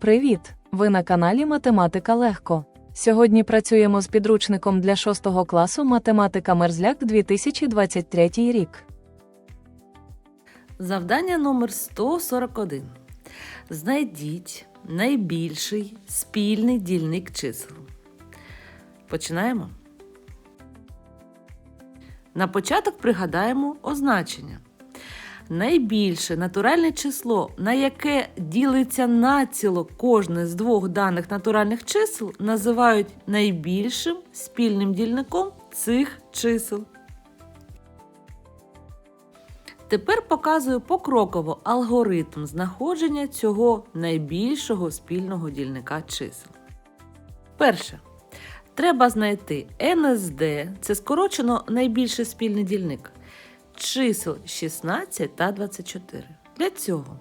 Привіт! Ви на каналі Математика Легко. Сьогодні працюємо з підручником для 6 класу Математика Мерзляк 2023 рік. Завдання номер 141. Знайдіть найбільший спільний дільник чисел. Починаємо. На початок пригадаємо означення. Найбільше натуральне число, на яке ділиться націло кожне з двох даних натуральних чисел, називають найбільшим спільним дільником цих чисел. Тепер показую покроково алгоритм знаходження цього найбільшого спільного дільника чисел. Перше. Треба знайти НСД, це скорочено найбільший спільний дільник, чисел 16 та 24. Для цього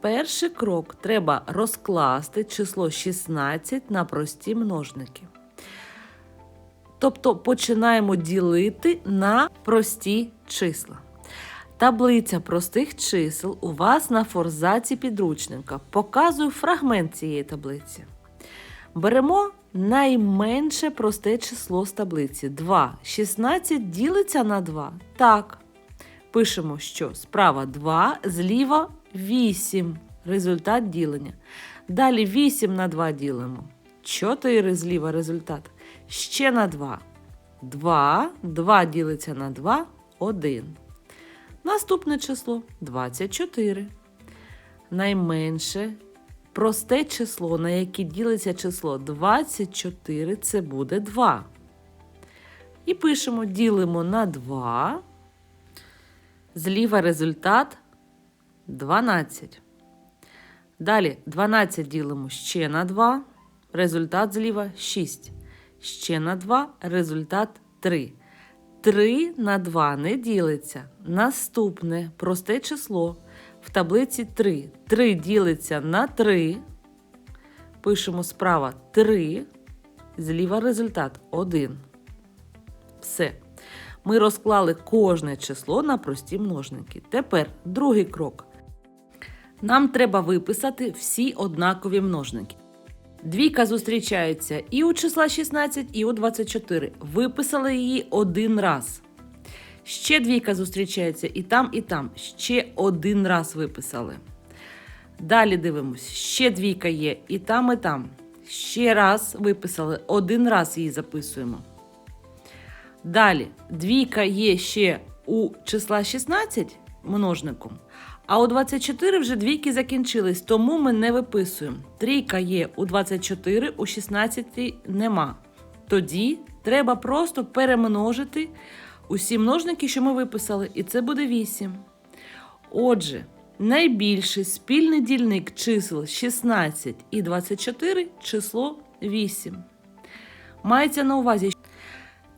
перший крок треба розкласти число 16 на прості множники. Тобто починаємо ділити на прості числа. Таблиця простих чисел у вас на форзаці підручника. Показую фрагмент цієї таблиці. Беремо найменше просте число з таблиці 2. 16 ділиться на 2. Так. Пишемо, що справа 2, зліва 8. Результат ділення. Далі 8 на 2 ділимо. 4 зліва результат. Ще на 2. 2. 2 ділиться на 2. 1. Наступне число 24. Найменше просте число, на яке ділиться число 24, це буде 2. І пишемо, ділимо на 2. Зліва результат 12. Далі 12 ділимо ще на 2. Результат зліва 6. Ще на 2, результат 3. 3 на 2 не ділиться. Наступне просте число в таблиці 3. 3 ділиться на 3. Пишемо справа 3. Зліва результат 1. Все. Ми розклали кожне число на прості множники. Тепер другий крок. Нам треба виписати всі однакові множники. Двійка зустрічається і у числа 16, і у 24. Виписали її один раз. Ще двійка зустрічається і там, і там. Ще один раз виписали. Далі дивимось. Ще двійка є і там, і там. Ще раз виписали, один раз її записуємо. Далі, двійка є ще у числа 16 множником, а у 24 вже двійки закінчились, тому ми не виписуємо. Трійка є у 24, у 16 нема. Тоді треба просто перемножити усі множники, що ми виписали, і це буде 8. Отже, найбільший спільний дільник чисел 16 і 24 число 8. Мається на увазі,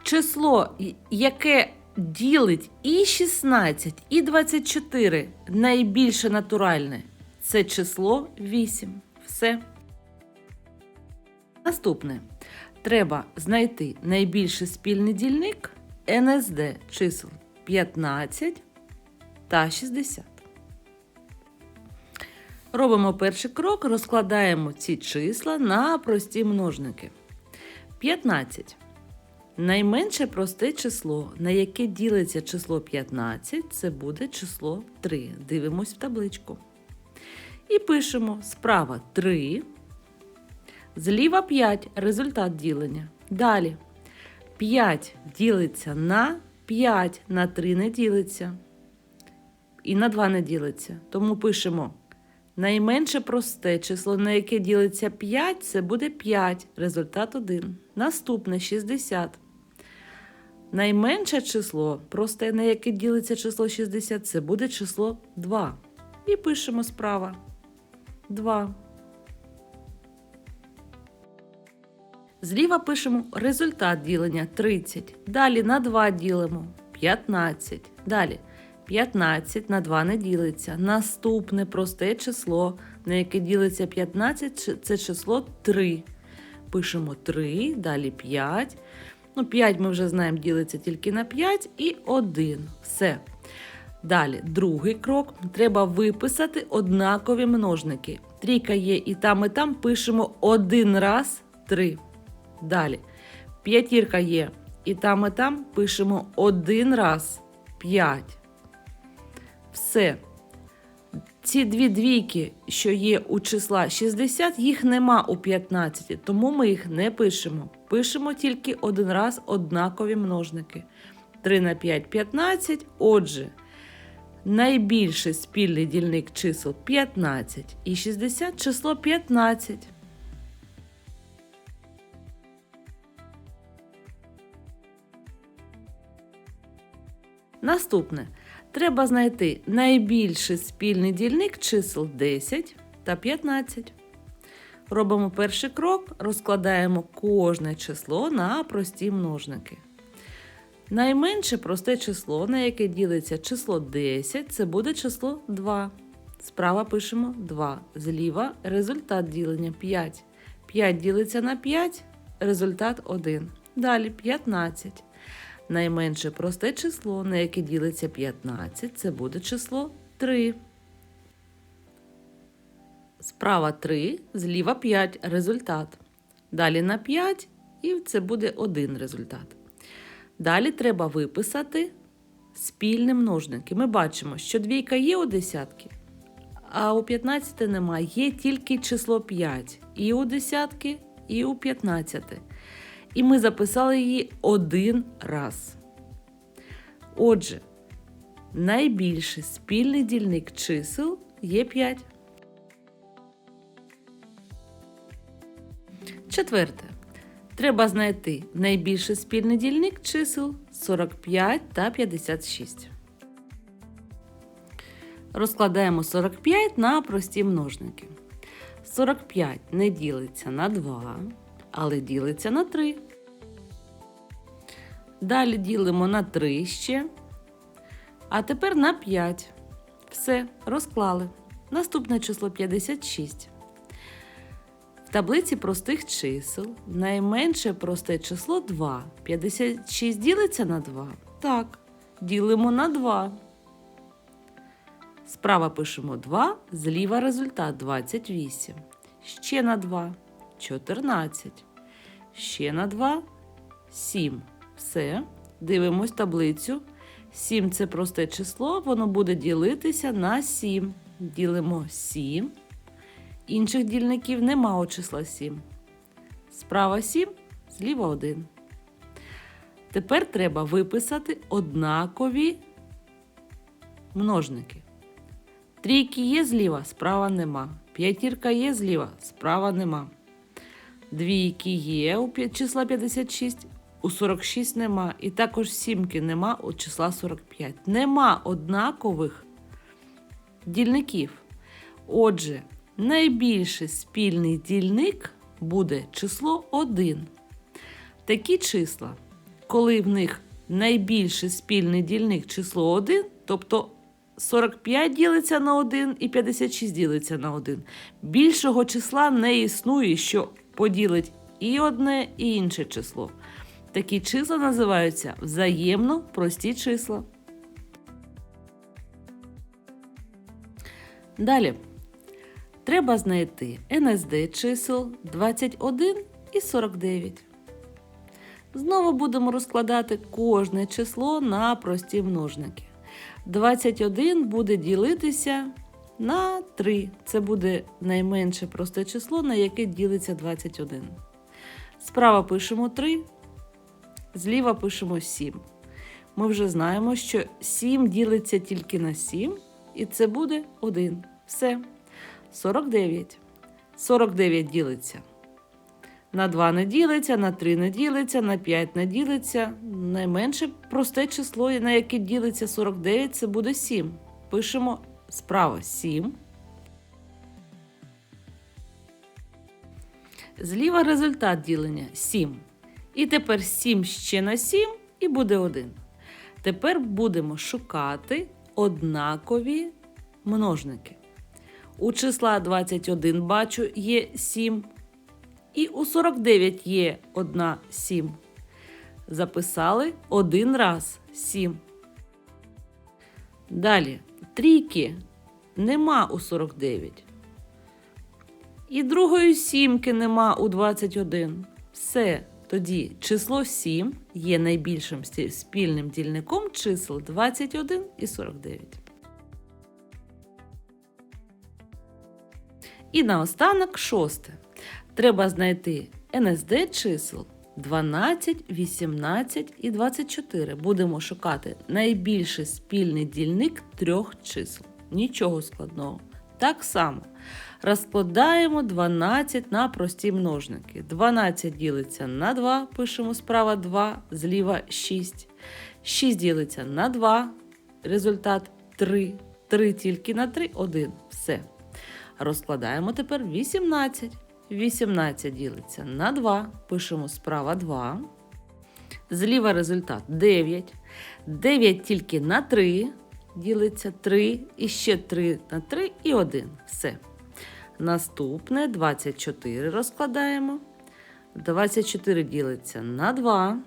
число, яке ділить і 16, і 24 найбільше натуральне це число 8. Все. Наступне. Треба знайти найбільший спільний дільник НСД чисел 15 та 60. Робимо перший крок, розкладаємо ці числа на прості множники. 15. Найменше просте число, на яке ділиться число 15, це буде число 3. Дивимось в табличку. І пишемо справа 3, зліва 5 результат ділення. Далі 5 ділиться на 5, на 3 не ділиться. І на 2 не ділиться. Тому пишемо найменше просте число, на яке ділиться 5, це буде 5, результат 1. Наступне 60. Найменше число, просте, на яке ділиться число 60, це буде число 2. І пишемо справа 2. Зліва пишемо результат ділення 30. Далі на 2 ділимо 15. Далі 15 на 2 не ділиться. Наступне просте число, на яке ділиться 15, це число 3. Пишемо 3, далі 5. Ну, 5 ми вже знаємо, ділиться тільки на 5 і 1. Все. Далі, другий крок. Треба виписати однакові множники. Трійка є і там, і там пишемо один раз три. Далі. П'ятірка є і там, і там пишемо один раз п'ять. Все. Ці дві двійки, що є у числа 60, їх нема у 15, тому ми їх не пишемо. Пишемо тільки один раз однакові множники. 3 на 5 15. Отже, найбільший спільний дільник чисел 15 і 60 число 15. Наступне. Треба знайти найбільший спільний дільник чисел 10 та 15. Робимо перший крок, розкладаємо кожне число на прості множники. Найменше просте число, на яке ділиться число 10, це буде число 2. Справа пишемо 2. Зліва результат ділення 5. 5 ділиться на 5, результат 1. Далі 15. Найменше просте число, на яке ділиться 15, це буде число 3. Справа 3, зліва 5 результат. Далі на 5 і це буде 1 результат. Далі треба виписати спільні множники. Ми бачимо, що двійка є у десятки, а у 15 немає. Є тільки число 5 і у десятки, і у 15. І ми записали її один раз. Отже, найбільший спільний дільник чисел є 5. Четверте. Треба знайти найбільший спільний дільник чисел 45 та 56. Розкладаємо 45 на прості множники. 45 не ділиться на 2, але ділиться на 3. Далі ділимо на 3 ще. А тепер на 5. Все, розклали. Наступне число 56. В таблиці простих чисел найменше просте число 2. 56 ділиться на 2? Так. Ділимо на 2. Справа пишемо 2, зліва результат 28. Ще на 2 14. Ще на 2 7. Все. Дивимось таблицю. 7 це просте число, воно буде ділитися на 7. Ділимо 7. Інших дільників нема у числа 7. Справа 7, зліва 1. Тепер треба виписати однакові множники. Трійки є зліва, справа нема. П'ятірка є зліва, справа нема. Двійки є у числа 56, у 46 нема. І також сімки нема у числа 45. Нема однакових дільників. Отже, найбільший спільний дільник буде число 1. Такі числа, коли в них найбільший спільний дільник число 1, тобто 45 ділиться на 1 і 56 ділиться на 1. Більшого числа не існує, що поділить і одне, і інше число. Такі числа називаються взаємно прості числа. Далі. Треба знайти НСД чисел 21 і 49. Знову будемо розкладати кожне число на прості множники. 21 буде ділитися на 3. Це буде найменше просте число, на яке ділиться 21. Справа пишемо 3, зліва пишемо 7. Ми вже знаємо, що 7 ділиться тільки на 7, і це буде 1. Все. 49. 49 ділиться. На 2 не ділиться, на 3 не ділиться, на 5 не ділиться. Найменше просте число, на яке ділиться 49, це буде 7. Пишемо справа 7. Зліва результат ділення 7. І тепер 7 ще на 7 і буде 1. Тепер будемо шукати однакові множники. У числа 21 бачу є 7. І у 49 є 1 7. Записали один раз 7. Далі. Трійки нема у 49. І другої сімки нема у 21. Все. Тоді число 7 є найбільшим спільним дільником чисел 21 і 49. І наостанок шосте. Треба знайти НСД чисел 12, 18 і 24. Будемо шукати найбільший спільний дільник трьох чисел. Нічого складного. Так само розкладаємо 12 на прості множники. 12 ділиться на 2, пишемо справа 2, зліва 6. 6 ділиться на 2, результат 3. 3 тільки на 3, 1. Все. Розкладаємо тепер 18. 18 ділиться на 2, пишемо справа 2. Зліва результат 9. 9 тільки на 3, ділиться 3, і ще 3 на 3 і 1. Все. Наступне 24 розкладаємо. 24 ділиться на 2.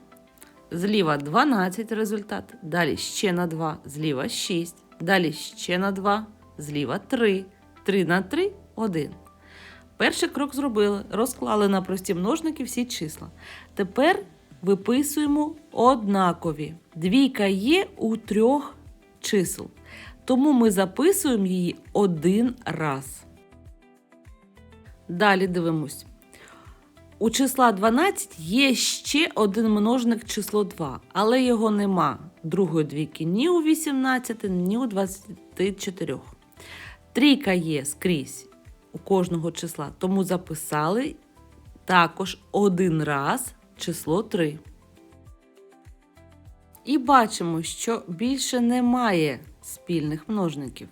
Зліва 12 результат. Далі ще на 2, зліва 6. Далі ще на 2, зліва 3. 3 на 3 1. Перший крок зробили. Розклали на прості множники всі числа. Тепер виписуємо однакові. Двійка є у трьох чисел. Тому ми записуємо її один раз. Далі дивимось. У числа 12 є ще один множник число 2, але його нема другої двійки ні у 18, ні у 24. Трійка є скрізь у кожного числа, тому записали також один раз число 3. І бачимо, що більше немає спільних множників.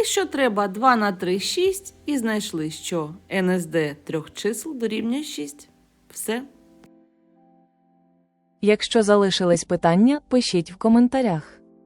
І що треба 2 на 3 6 і знайшли, що НСД трьох чисел дорівнює 6. Все. Якщо залишились питання, пишіть в коментарях.